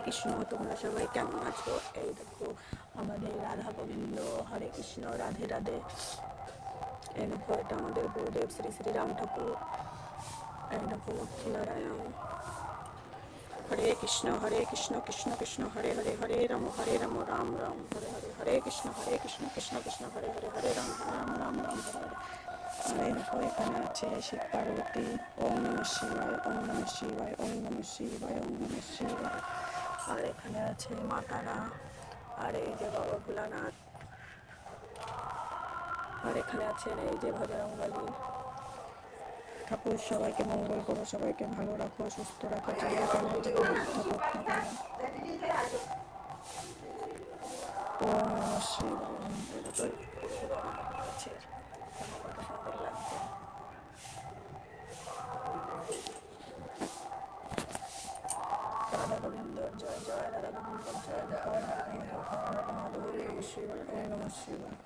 হরে কৃষ্ণ, তোমরা সবাই কেমন আছো? এই দেখো, আমাদের রাধা গোবিন্দ, হরে কৃষ্ণ, রাধে রাধে। এই দেখো, এটা আমাদের গুরুদেব শ্রী শ্রী রাম ঠাকুর। এই দেখো, লক্ষ্মীনারায়ণ। হরে কৃষ্ণ হরে কৃষ্ণ কৃষ্ণ কৃষ্ণ, হরে হরে হরে রাম হরে রাম রাম রাম, হরে হরে হরে কৃষ্ণ হরে কৃষ্ণ কৃষ্ণ কৃষ্ণ, হরে হরে হরে রাম রাম রাম রাম, হরে হরে। দেখো, এখানে আছে শিব পার্বতী। ওম নম শিবায়, ওম নম শিবায়, ওম নম শিবায়, ওম নম শিবায়। আর এখানে আছে মা তারা, আর এই যে বাবা ভোলানাথ, আর এখানে আছেন এই যে ভজরঙ্গালী। ঠাকুর, সবাইকে মঙ্গল করো, সবাইকে ভালো রাখো, সুস্থ রাখো জীবন থাকুক না কেন। ওম নমঃ শিবায়।